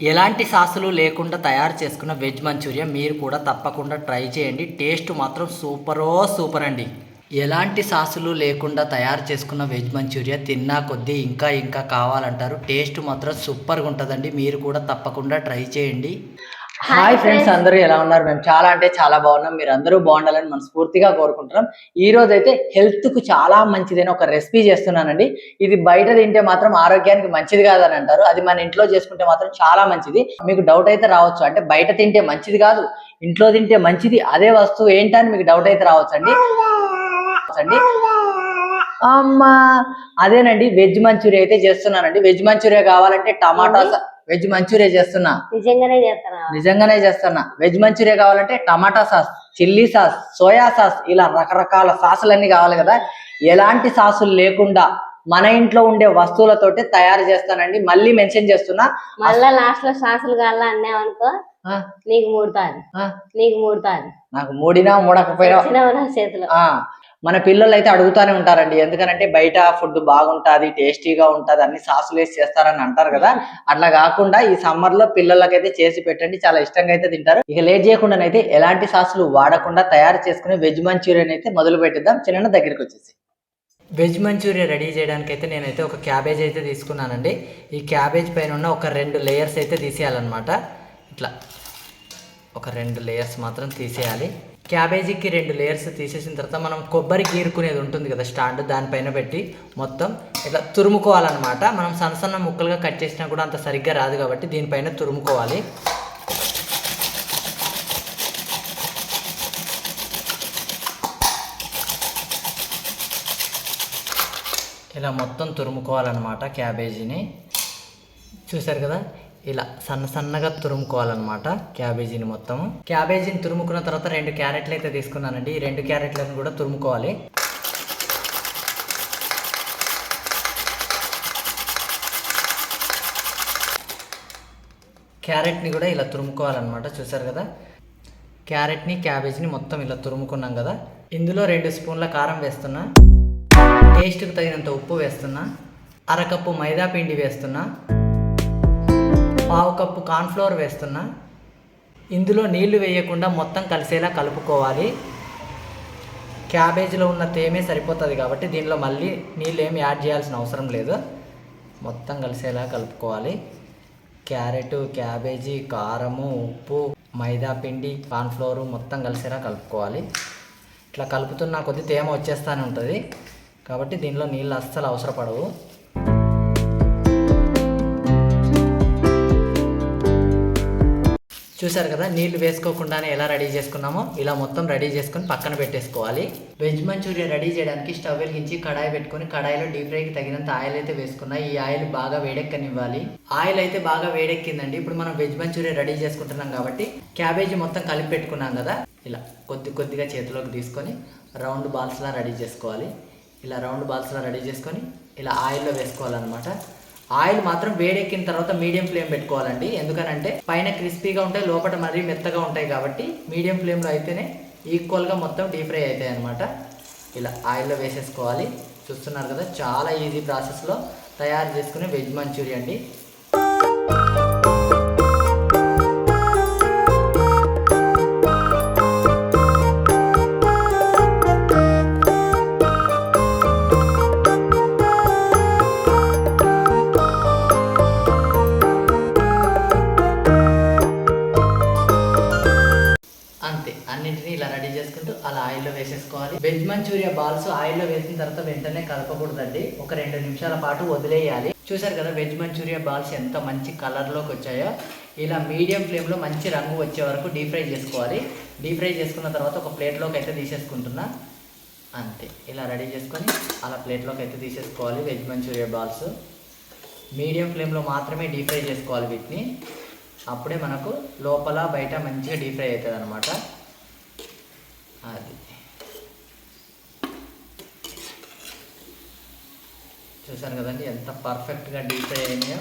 ఎలాంటి సాసులు లేకుండా తయారు చేసుకున్న వెజ్ మంచూరియా మీరు కూడా తప్పకుండా ట్రై చేయండి. టేస్ట్ మాత్రం సూపరో సూపర్ అండి. ఎలాంటి సాసులు లేకుండా తయారు చేసుకున్న వెజ్ మంచూరియా తిన్నా కొద్దీ ఇంకా ఇంకా కావాలంటారు. టేస్ట్ మాత్రం సూపర్గా ఉంటుందండి. మీరు కూడా తప్పకుండా ట్రై చేయండి. హాయ్ ఫ్రెండ్స్ అందరూ ఎలా ఉన్నారు? మేము చాలా అంటే చాలా బాగున్నాం. మీరు అందరూ బాగుండాలని మనస్ఫూర్తిగా కోరుకుంటున్నాం. ఈ రోజు అయితే హెల్త్కు చాలా మంచిదైన ఒక రెసిపీ చేస్తున్నానండి. ఇది బయట తింటే మాత్రం ఆరోగ్యానికి మంచిది కాదని అంటారు. అది మన ఇంట్లో చేసుకుంటే మాత్రం చాలా మంచిది. మీకు డౌట్ అయితే రావచ్చు. అంటే బయట తింటే మంచిది కాదు ఇంట్లో తింటే మంచిది. అదే వస్తువు ఏంటని మీకు డౌట్ అయితే రావచ్చు అండి అండి అమ్మా! అదేనండి వెజ్ మంచూరియా అయితే చేస్తున్నానండి. వెజ్ మంచూరియా కావాలంటే టమాటా వెజ్ మంచూరియా చేస్తున్నా. నిజంగానే చేస్తారా నిజంగానే చేస్తున్నా. వెజ్ మంచూరియా కావాలంటే tomato sauce chilli sauce soya sauce ఇలా రకరకాల సాసులన్నీ కావాలి కదా. ఎలాంటి సాసులు లేకుండా మన ఇంట్లో ఉండే వస్తువులతోటి తయారు చేస్తానండి. మళ్ళీ మెన్షన్ చేస్తున్నా. మళ్ళా లాస్ట్లో శ్వాసలు కాళ్ళ అన్నావనుకో ఆ, నీకు మూడుతాది. ఆ, నీకు మూడుతాది. నాకు మూడినా మూడకపోయినా చేతిలో? ఆ. మన పిల్లలు అయితే అడుగుతానే ఉంటారండి. ఎందుకంటే బయట ఫుడ్ బాగుంటుంది టేస్టీగా ఉంటుంది అన్ని సాసులు వేసి చేస్తారని అంటారు కదా. అట్లా కాకుండా ఈ సమ్మర్లో పిల్లలకైతే చేసి పెట్టండి చాలా ఇష్టంగా అయితే తింటారు. ఇక లేట్ చేయకుండానైతే ఎలాంటి సాసులు వాడకుండా తయారు చేసుకుని వెజ్ మంచూరియన్ అయితే మొదలు పెట్టిద్దాం. చిన్న దగ్గరికి వచ్చేసి. వెజ్ మంచూరియా రెడీ చేయడానికి అయితే నేనైతే ఒక క్యాబేజ్ అయితే తీసుకున్నానండి. ఈ క్యాబేజ్ పైన ఉన్న ఒక రెండు లేయర్స్ అయితే తీసేయాలన్నమాట. ఇట్లా ఒక రెండు లేయర్స్ మాత్రం తీసేయాలి. క్యాబేజీకి రెండు లేయర్స్ తీసేసిన తర్వాత మనం కొబ్బరి గీరుకునేది ఉంటుంది కదా స్టాండ్ దానిపైన పెట్టి మొత్తం ఇట్లా తురుముకోవాలన్నమాట. మనం సన్న సన్న ముక్కలుగా కట్ చేసినా కూడా అంత సరిగ్గా రాదు కాబట్టి దీనిపైన తురుముకోవాలి. ఇలా మొత్తం తురుముకోవాలన్నమాట క్యాబేజీని. చూసారు కదా? ఇలా సన్న సన్నగా తురుముకోవాలన్నమాట క్యాబేజీని మొత్తం క్యాబేజీని తురుముకున్న తర్వాత రెండు క్యారెట్లు అయితే తీసుకున్నానండి. ఈ రెండు క్యారెట్లను కూడా తురుముకోవాలి. క్యారెట్ని కూడా ఇలా తురుముకోవాలన్నమాట. చూసారు కదా? క్యారెట్ని క్యాబేజ్ని మొత్తం ఇలా తురుముకున్నాం కదా? ఇందులో రెండు స్పూన్ల కారం వేస్తున్నా. టేస్ట్కి తగినంత ఉప్పు వేస్తున్నా. అరకప్పు మైదా పిండి వేస్తున్నా. పావు కప్పు కార్న్ఫ్లోర్ వేస్తున్నా. ఇందులో నీళ్ళు వేయకుండా మొత్తం కలిసేలా కలుపుకోవాలి. క్యాబేజీలో ఉన్న తేమే సరిపోతుంది కాబట్టి దీనిలో మళ్ళీ నీళ్ళు ఏమి యాడ్ చేయాల్సిన అవసరం లేదు. మొత్తం కలిసేలా కలుపుకోవాలి. క్యారెట్ క్యాబేజీ కారము ఉప్పు మైదా పిండి కార్న్ఫ్లోరు మొత్తం కలిసేలా కలుపుకోవాలి. ఇట్లా కలుపుతున్న కొద్ది తేమ వచ్చేస్తూనే ఉంటుంది. కాబట్టి దీనిలో నీళ్ళు అస్సలు అవసరపడవు. చూసారు కదా నీళ్ళు వేసుకోకుండానే ఎలా రెడీ చేసుకున్నామో ఇలా మొత్తం రెడీ చేసుకుని పక్కన పెట్టేసుకోవాలి. వెజ్ మంచూరియా రెడీ చేయడానికి స్టవ్ వెలిగించి కడాయి పెట్టుకొని కడాయిలో డీప్ ఫ్రైకి తగినంత ఆయిల్ అయితే వేసుకున్నా ఈ ఆయిల్ బాగా వేడెక్కనివ్వాలి. ఆయిల్ అయితే బాగా వేడెక్కిందండి. ఇప్పుడు మనం వెజ్ మంచూరియా రెడీ చేసుకుంటున్నాం కాబట్టి క్యాబేజీ మొత్తం కలిపి పెట్టుకున్నాం కదా ఇలా కొద్ది కొద్దిగా చేతిలోకి తీసుకొని రౌండ్ బాల్స్లా రెడీ చేసుకోవాలి. ఇలా రౌండ్ బాల్స్లా రెడీ చేసుకొని ఇలా ఆయిల్లో వేసుకోవాలన్నమాట. ఆయిల్ మాత్రం వేడెక్కిన తర్వాత మీడియం ఫ్లేమ్ పెట్టుకోవాలండి. ఎందుకనంటే పైన క్రిస్పీగా ఉంటాయి లోపల మరీ మెత్తగా ఉంటాయి కాబట్టి మీడియం ఫ్లేమ్లో అయితేనే ఈక్వల్గా మొత్తం డీప్ ఫ్రై అవుతాయి అనమాట ఇలా ఆయిల్లో వేసేసుకోవాలి. చూస్తున్నారు కదా చాలా ఈజీ ప్రాసెస్లో తయారు చేసుకునే వెజ్ మంచూరియా అండి. అన్నింటినీ ఇలా రెడీ చేసుకుంటూ అలా ఆయిల్లో వేసేసుకోవాలి. వెజ్ మంచూరియా బాల్స్ ఆయిల్లో వేసిన తర్వాత వెంటనే కలపకూడదండి. ఒక రెండు నిమిషాల పాటు వదిలేయాలి. చూసారు కదా వెజ్ మంచూరియా బాల్స్ ఎంత మంచి కలర్లోకి వచ్చాయో. ఇలా మీడియం ఫ్లేమ్లో మంచి రంగు వచ్చే వరకు డీప్ ఫ్రై చేసుకోవాలి. డీప్ ఫ్రై చేసుకున్న తర్వాత ఒక ప్లేట్లోకి అయితే తీసేసుకుంటున్నా. అంతే. ఇలా రెడీ చేసుకొని అలా ప్లేట్లోకి అయితే తీసేసుకోవాలి వెజ్ మంచూరియా బాల్స్. మీడియం ఫ్లేమ్లో మాత్రమే డీప్ ఫ్రై చేసుకోవాలి వీటిని. అప్పుడే మనకు లోపల బయట మంచిగా డీప్ ఫ్రై అవుతుంది అనమాట అది. చూశాను కదండి ఎంత పర్ఫెక్ట్గా డీప్ ఫ్రై అయినాయో.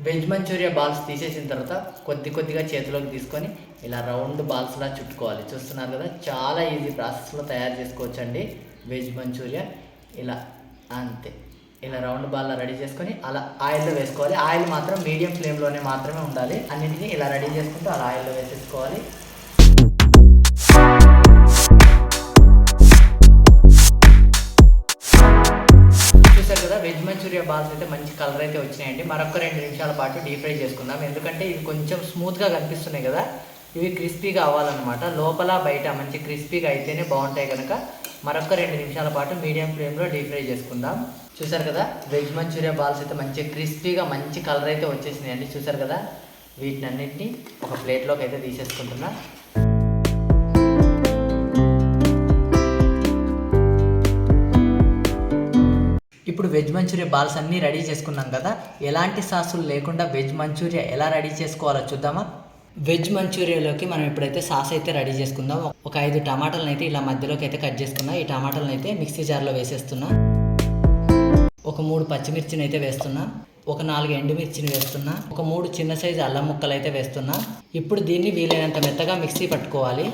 వెజ్ మంచూరియా బాల్స్ తీసేసిన తర్వాత కొద్ది కొద్దిగా చేతిలోకి తీసుకొని ఇలా రౌండ్ బాల్స్లా చుట్టుకోవాలి. చూస్తున్నారు కదా చాలా ఈజీ ప్రాసెస్లో తయారు చేసుకోవచ్చండి వెజ్ మంచూరియా. ఇలా అంతే. ఇలా రౌండ్ బాల్ రెడీ చేసుకొని అలా ఆయిల్లో వేసుకోవాలి. ఆయిల్ మాత్రం మీడియం ఫ్లేమ్లోనే మాత్రమే ఉండాలి. అన్నిటిని ఇలా రెడీ చేసుకుంటూ అలా ఆయిల్లో వేసేసుకోవాలి. చూసారు కదా వెజ్ మంచూరియా బాల్స్ అయితే మంచి కలర్ అయితే వచ్చినాయండి. మరొక రెండు నిమిషాల పాటు డీప్ ఫ్రై చేసుకుందాం. ఎందుకంటే ఇవి కొంచెం స్మూత్గా కనిపిస్తున్నాయి కదా. ఇవి క్రిస్పీగా అవ్వాలన్నమాట. లోపల బయట మంచి క్రిస్పీగా అయితేనే బాగుంటాయి కనుక మరొక రెండు నిమిషాల పాటు మీడియం ఫ్లేమ్లో డీప్ ఫ్రై చేసుకుందాం. చూసారు కదా? వెజ్ మంచూరియా బాల్స్ అయితే మంచి క్రిస్పీగా మంచి కలర్ అయితే వచ్చేసినాయండి. చూసారు కదా? వీటిని అన్నింటినీ ఒక ప్లేట్లోకి అయితే తీసేసుకుంటున్నా. ఇప్పుడు వెజ్ మంచూరియా బాల్స్ అన్నీ రెడీ చేసుకున్నాం కదా? ఎలాంటి సాసులు లేకుండా వెజ్ మంచూరియా ఎలా రెడీ చేసుకోవాలో చూద్దామా? వెజ్ మంచూరియాలోకి మనం ఇప్పుడైతే సాస్ అయితే రెడీ చేసుకుందాం. ఒక ఐదు టమాటాలను అయితే ఇలా మధ్యలోకి అయితే కట్ చేసుకున్నాం. ఈ టమాటాలను అయితే మిక్సీ జార్లో వేసేస్తున్నాం. ఒక మూడు పచ్చిమిర్చిని అయితే వేస్తున్నా ఒక నాలుగు ఎండుమిర్చిని వేస్తున్నా ఒక మూడు చిన్న సైజు అల్లం ముక్కలు అయితే వేస్తున్నా. ఇప్పుడు దీన్ని వీలైనంత మెత్తగా మిక్సీ పట్టుకోవాలి.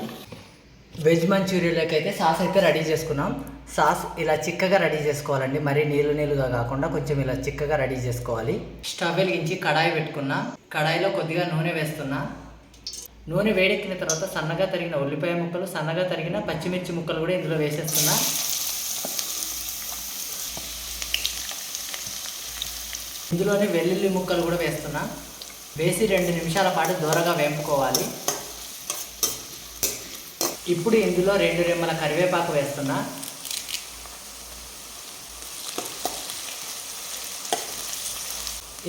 వెజ్ మంచూరియాలోకి అయితే సాస్ అయితే రెడీ చేసుకున్నాం. సాస్ ఇలా చిక్కగా రెడీ చేసుకోవాలండి. మరీ నీళ్ళు నీళ్ళుగా కాకుండా కొంచెం ఇలా చిక్కగా రెడీ చేసుకోవాలి. స్టవ్ వెలిగించి కడాయి పెట్టుకున్నా. కడాయిలో కొద్దిగా నూనె వేస్తున్నా. నూనె వేడెక్కిన తర్వాత సన్నగా తరిగిన ఉల్లిపాయ ముక్కలు సన్నగా తరిగిన పచ్చిమిర్చి ముక్కలు కూడా ఇందులో వేసేస్తున్నా. ఇందులోనే వెల్లుల్లి ముక్కలు కూడా వేస్తున్నా. వేసి రెండు నిమిషాల పాటు దూరగా వేపుకోవాలి. ఇప్పుడు ఇందులో రెండు రెమ్మల కరివేపాకు వేస్తున్నా.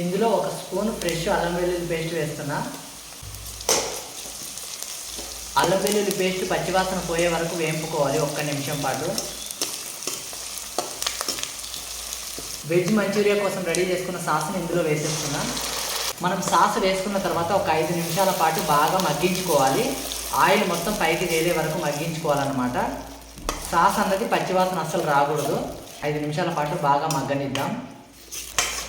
ఇందులో ఒక స్పూన్ ఫ్రెష్ అల్లం వెల్లుల్లి పేస్ట్ వేస్తున్నా. అల్లం వెల్లుల్లి పేస్ట్ పచ్చివాసన పోయే వరకు వేపుకోవాలి ఒక్క నిమిషం పాటు. వెజ్ మంచూరియా కోసం రెడీ చేసుకున్న సాస్ని ఇందులో వేసేస్తున్నా మనం సాస్ వేసుకున్న తర్వాత ఒక ఐదు నిమిషాల పాటు బాగా మగ్గించుకోవాలి. ఆయిల్ మొత్తం పైకి తేలే వరకు మగ్గించుకోవాలన్నమాట. సాస్ అన్నది పచ్చివాసన అస్సలు రాకూడదు. ఐదు నిమిషాల పాటు బాగా మగ్గనిద్దాం.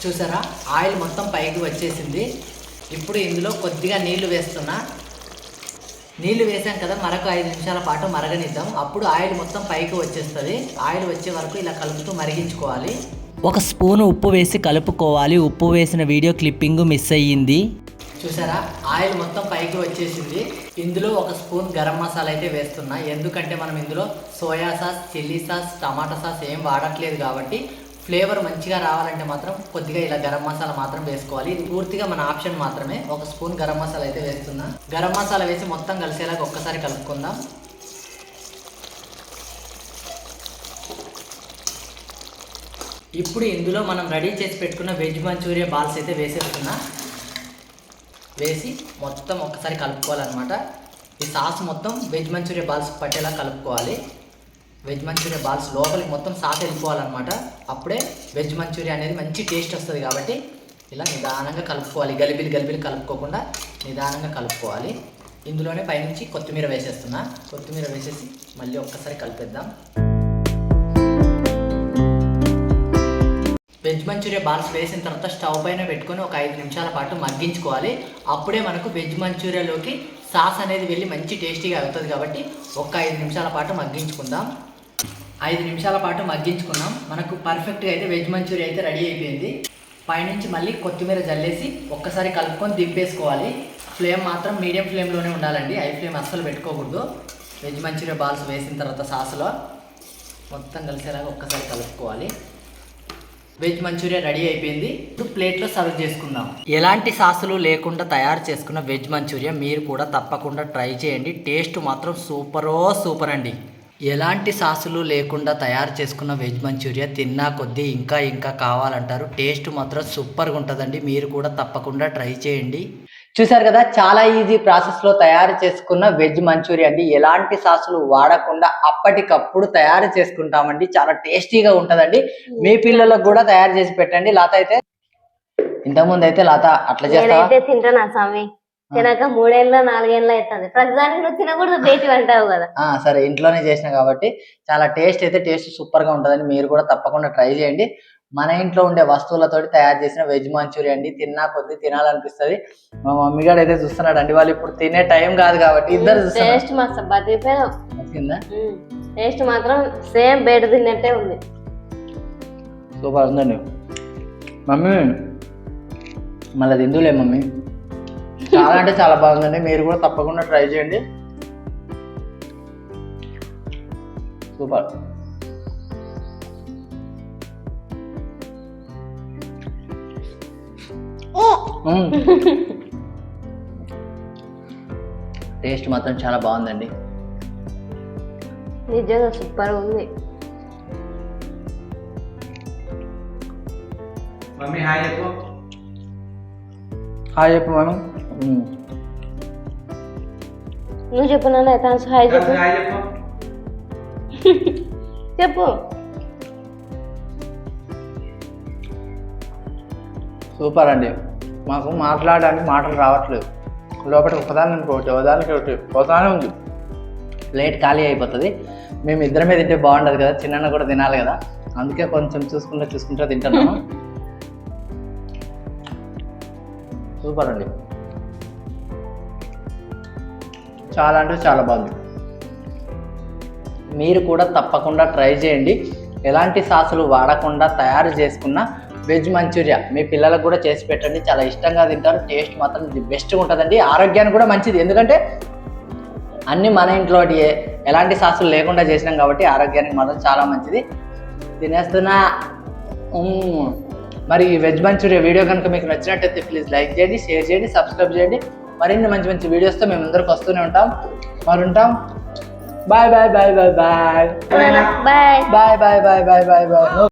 చూసారా? ఆయిల్ మొత్తం పైకి వచ్చేసింది. ఇప్పుడు ఇందులో కొద్దిగా నీళ్ళు వేస్తున్నా. నీళ్ళు వేసాం కదా మరొక ఐదు నిమిషాల పాటు మరగనిద్దాం. అప్పుడు ఆయిల్ మొత్తం పైకి వచ్చేస్తుంది. ఆయిల్ వచ్చే వరకు ఇలా కలుపుతూ మరిగించుకోవాలి. ఒక స్పూన్ ఉప్పు వేసి కలుపుకోవాలి. ఉప్పు వేసిన వీడియో క్లిప్పింగ్ మిస్ అయ్యింది. చూసారా? ఆయిల్ మొత్తం పైకి వచ్చేసింది. ఇందులో ఒక స్పూన్ గరం మసాలా అయితే వేస్తున్నా. ఎందుకంటే మనం ఇందులో soya sauce chilli sauce tomato sauce ఏం వాడట్లేదు కాబట్టి ఫ్లేవర్ మంచిగా రావాలంటే మాత్రం కొద్దిగా ఇలా గరం మసాలా మాత్రం వేసుకోవాలి. ఇది పూర్తిగా మన ఆప్షన్ మాత్రమే. ఒక స్పూన్ గరం మసాలా అయితే వేస్తున్నా. గరం మసాలా వేసి మొత్తం కలిసేలాగా ఒక్కసారి కలుపుకుందాం. ఇప్పుడు ఇందులో మనం రెడీ చేసి పెట్టుకున్న వెజ్ మంచూరియా బాల్స్ అయితే వేసేస్తున్నా. వేసి మొత్తం ఒక్కసారి కలుపుకోవాలన్నమాట. ఈ సాస్ మొత్తం వెజ్ మంచూరియా బాల్స్ పట్టేలా కలుపుకోవాలి. వెజ్ మంచూరియా బాల్స్ లోపలికి మొత్తం సాస్ వెళ్ళిపోవాలన్నమాట. అప్పుడే వెజ్ మంచూరియా అనేది మంచి టేస్ట్ వస్తుంది కాబట్టి ఇలా నిదానంగా కలుపుకోవాలి. గలిబిలి గలిబిలి కలుపుకోకుండా నిదానంగా కలుపుకోవాలి. ఇందులోనే పైనుంచి కొత్తిమీర వేసేస్తున్నా. కొత్తిమీర వేసేసి మళ్ళీ ఒక్కసారి కలిపేద్దాం. వెజ్ మంచూరియా బాల్స్ వేసిన తర్వాత స్టవ్ పైన పెట్టుకొని ఒక ఐదు నిమిషాల పాటు మగ్గించుకోవాలి. అప్పుడే మనకు వెజ్ మంచూరియాలోకి సాస్ అనేది వెళ్ళి మంచి టేస్టీగా అవుతుంది కాబట్టి ఒక ఐదు నిమిషాల పాటు మగ్గించుకుందాం. ఐదు నిమిషాల పాటు మగ్గించుకున్నాం. మనకు పర్ఫెక్ట్గా అయితే వెజ్ మంచూరియా అయితే రెడీ అయిపోయింది. పైనుంచి మళ్ళీ కొత్తిమీర జల్లేసి ఒక్కసారి కలుపుకొని దింపేసుకోవాలి. ఫ్లేమ్ మాత్రం మీడియం ఫ్లేమ్లోనే ఉండాలండి. హై ఫ్లేమ్ అస్సలు పెట్టుకోకూడదు. వెజ్ మంచూరియా బాల్స్ వేసిన తర్వాత సాస్లో మొత్తం కలిసేలాగా ఒక్కసారి కలుపుకోవాలి. వెజ్ మంచూరియా రెడీ అయిపోయింది. ఇప్పుడు ప్లేట్లో సర్వ్ చేసుకుందాం. ఎలాంటి సాసులు లేకుండా తయారు చేసుకున్న వెజ్ మంచూరియా మీరు కూడా తప్పకుండా ట్రై చేయండి. టేస్ట్ మాత్రం సూపరో సూపర్ అండి. ఎలాంటి సాసులు లేకుండా తయారు చేసుకున్న వెజ్ మంచూరియా తిన్నా కొద్దీ ఇంకా ఇంకా కావాలంటారు. టేస్ట్ మాత్రం సూపర్గా ఉంటుందండి. మీరు కూడా తప్పకుండా ట్రై చేయండి. చూసారు కదా చాలా ఈజీ ప్రాసెస్లో తయారు చేసుకున్న వెజ్ మంచూరియా అండి. ఎలాంటి సాసులు వాడకుండా అప్పటికప్పుడు తయారు చేసుకుంటామండి. చాలా టేస్టీగా ఉంటుందండి. మీ పిల్లలకు కూడా తయారు చేసి పెట్టండి. లాత అయితే? ఇంతకుముందు అయితే లాత అట్లా నేనైతే తింటానా స్వామి? తినక మూడేళ్ళ నాలుగేళ్ళ అవుతుంది ప్రతిదానికి నువ్వు తినకూడదు బయట అంటావు కదా. ఆ, సరే ఇంట్లోనే చేసిన కాబట్టి చాలా టేస్ట్ అయితే టేస్ట్ సూపర్గా ఉంటుందని మీరు కూడా తప్పకుండా ట్రై చేయండి. మన ఇంట్లో ఉండే వస్తువులతోటి తయారు చేసిన వెజ్ మంచూరియా అండి. తిన్నా కొద్ది తినాలనిపిస్తుంది. మా మమ్మీ గారు అయితే చూస్తున్నాడు అండి వాళ్ళు ఇప్పుడు తినే టైం కాదు కాబట్టి ఇద్దరు టేస్ట్ టేస్ట్ మాత్రం సేమ్ బయట తిన్నట్టే ఉంది. సూపర్ ఉందండి. మమ్మీ మళ్ళీ తిందులే మమ్మీ. చాలా అంటే చాలా బాగుందండి. మీరు కూడా తప్పకుండా ట్రై చేయండి. సూపర్. టేస్ట్ మాత్రం చాలా బాగుందండి. నిజంగా సూపర్ ఉంది. మమ్మీ హాయ్ చెప్పు. హాయ్ చెప్పు మనం నువ్వు చెప్పు నాన్న థ్యాంక్స్ హాయ్ చెప్పు. హాయ్ చెప్పు. చెప్పు. సూపర్ అండి. మాకు మాట్లాడడానికి మాటలు రావట్లేదు. లోపల ఒకదాని ఒకటి ఒకదానికి ఒకటి పోతానే ఉంది. ప్లేట్ ఖాళీ అయిపోతుంది. మేము ఇద్దరమే తింటే బాగుండదు కదా చిన్న కూడా తినాలి కదా. అందుకే కొంచెం చూసుకుంటూ చూసుకుంటూ తింటున్నాము. సూపర్ అండి. చాలా అంటే చాలా బాగుంది. మీరు కూడా తప్పకుండా ట్రై చేయండి. ఎలాంటి సాసులు వాడకుండా తయారు చేసుకున్న వెజ్ మంచూరియా. మీ పిల్లలకు కూడా చేసి పెట్టండి. చాలా ఇష్టంగా తింటారు. టేస్ట్ మాత్రం ది బెస్ట్గా ఉంటుందండి. ఆరోగ్యానికి కూడా మంచిది. ఎందుకంటే అన్ని మన ఇంట్లో ఎలాంటి సాసులు లేకుండా చేసినాం కాబట్టి ఆరోగ్యానికి మాత్రం చాలా మంచిది. తినేస్తున్నా. మరి ఈ వెజ్ మంచూరియా వీడియో కనుక మీకు నచ్చినట్టయితే ప్లీజ్ లైక్ చేయండి షేర్ చేయండి సబ్స్క్రైబ్ చేయండి. మరిన్ని మంచి మంచి వీడియోస్తో మేము అందరికి వస్తూనే ఉంటాం. మరి ఉంటాం bye bye bye bye bye bye bye bye bye bye bye bye